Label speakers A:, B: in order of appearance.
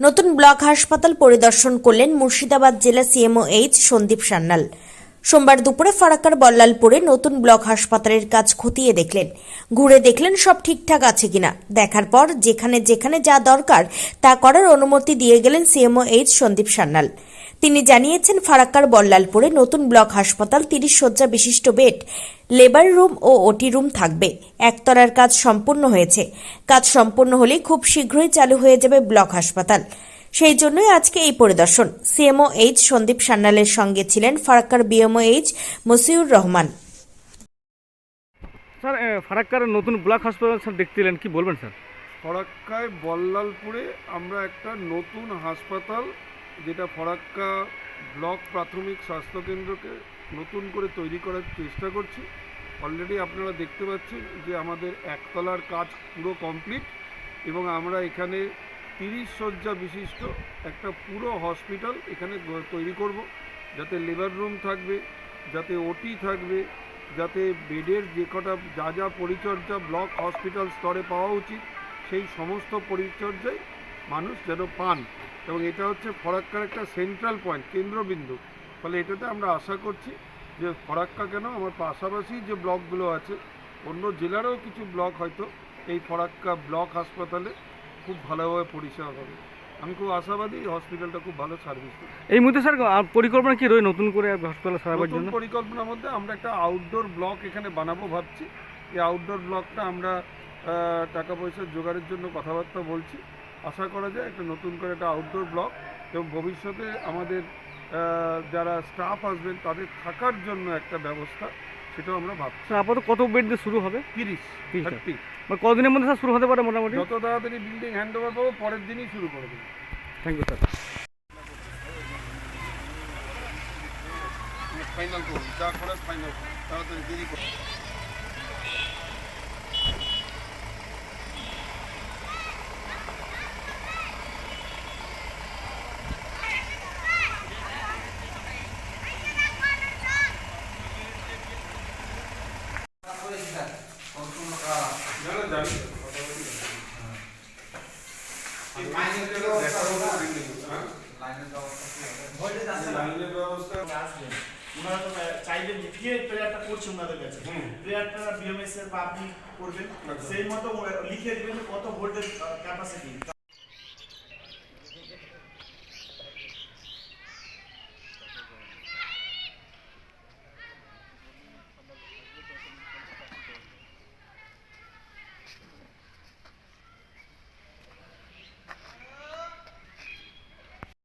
A: নতুন ব্লক হাসপাতাল পরিদর্শন করলেন মুর্শিদাবাদ জেলা সিএমও এইচ সন্দীপ সান্যাল। সোমবার দুপুরে ফারাক্কার বল্লালপুরে নতুন ব্লক হাসপাতালের কাজ খতিয়ে দেখলেন। ঘুরে দেখলেন সব ঠিকঠাক আছে কিনা। দেখার পর যেখানে যেখানে যা দরকার তা করার অনুমতি দিয়ে গেলেন সিএমও এইচ সন্দীপ সান্যাল। তিনি জানিয়েছেন ফারাক্কার বল্লালপুরে নতুন ব্লক হাসপাতাল তিরিশ শয্যা বিশিষ্ট বেড লেবার রুম ও ওটি রুম থাকবে। একতলার কাজ সম্পূর্ণ হয়েছে। কাজ সম্পূর্ণ হলেই খুব শীঘ্রই চালু হয়ে যাবে ব্লক হাসপাতাল। সেই জন্যই আজকে এই পরিদর্শন। সিএমও এইচ সন্দীপ সান্যালের সঙ্গে ছিলেন ফারাক্কার BMO H Masiur Rahman.
B: Sir ফারাক্কার নতুন ব্লক হাসপাতাল স্যার দেখতে কি বলবেন স্যার?
C: ফরাক্কায় বল্লালপুরে আমরা একটা নতুন হাসপাতাল যেটা ফরাক্কা ব্লক প্রাথমিক স্বাস্থ্যকেন্দ্রকে নতুন করে তৈরি করার চেষ্টা করছি। অলরেডি আপনারা দেখতে পাচ্ছেন যে আমাদের একতলার কাজ পুরো কমপ্লিট এবং আমরা এখানে তিরিশ শয্যা বিশিষ্ট একটা পুরো হসপিটাল এখানে তৈরি করব। যাতে লেবার রুম থাকবে, যাতে ওটি থাকবে, যাতে বেডের যে কটা যা যা পরিচর্যা ব্লক হসপিটাল স্তরে পাওয়া উচিত, সেই সমস্ত পরিচর্যায় মানুষ যেন পান। এবং এটা হচ্ছে ফরাক্কার একটা সেন্ট্রাল পয়েন্ট কেন্দ্রবিন্দু। ফলে এটাতে আমরা আশা করছি যে ফরাক্কা কেন? আমার পাশাপাশি যে ব্লকগুলো আছে অন্য জেলারও কিছু ব্লক হয়তো এই ফরাক্কা ব্লক হাসপাতালে খুব ভালোভাবে পরিষেবা পাবে। আমি খুব আশাবাদী এই হসপিটালটা খুব ভালো সার্ভিস দেবে।
B: এই মুহূর্তে স্যার পরিকল্পনা কি রয়ে নতুন করে হাসপাতাল সারাবার
C: নতুন
B: জন্য?
C: পরিকল্পনার মধ্যে আমরা একটা আউটডোর ব্লক এখানে বানাবো ভাবছি। এই আউটডোর ব্লকটা আমরা টাকা পয়সার জোগাড়ের জন্য কথাবার্তা বলছি। আশা করা যায় একটা নতুন করে একটা আউটডোর ব্লক এবং ভবিষ্যতে আমাদের যারা স্টাফ আসবেন তাদের থাকার জন্য একটা ব্যবস্থা সেটাও আমরা ভাবছি।
B: আপাতত কত বেড দিয়ে শুরু হবে?
C: তিরিশ
B: 30 টা।
C: থার্টি
B: মানে কদিনের মধ্যে স্যার শুরু হতে পারে মোটামুটি?
C: যত তাড়াতাড়ি বিল্ডিং হ্যান্ড ওভার পাবো পরের দিনই শুরু করে দেবো।
B: থ্যাংক ইউ স্যার
C: ফাইনাল করুন যা করার ফাইনাল তাড়াতাড়ি দেরি করুন।
D: ওনারা তো চাইবেন যে ফ্রি প্রেয়ারটা করছে ওনাদের কাছে। প্রেয়ারটা বিএমএস এর বা আপনি করবেন সেই মতো লিখে দিবেন কত ভোল্টেজ ক্যাপাসিটি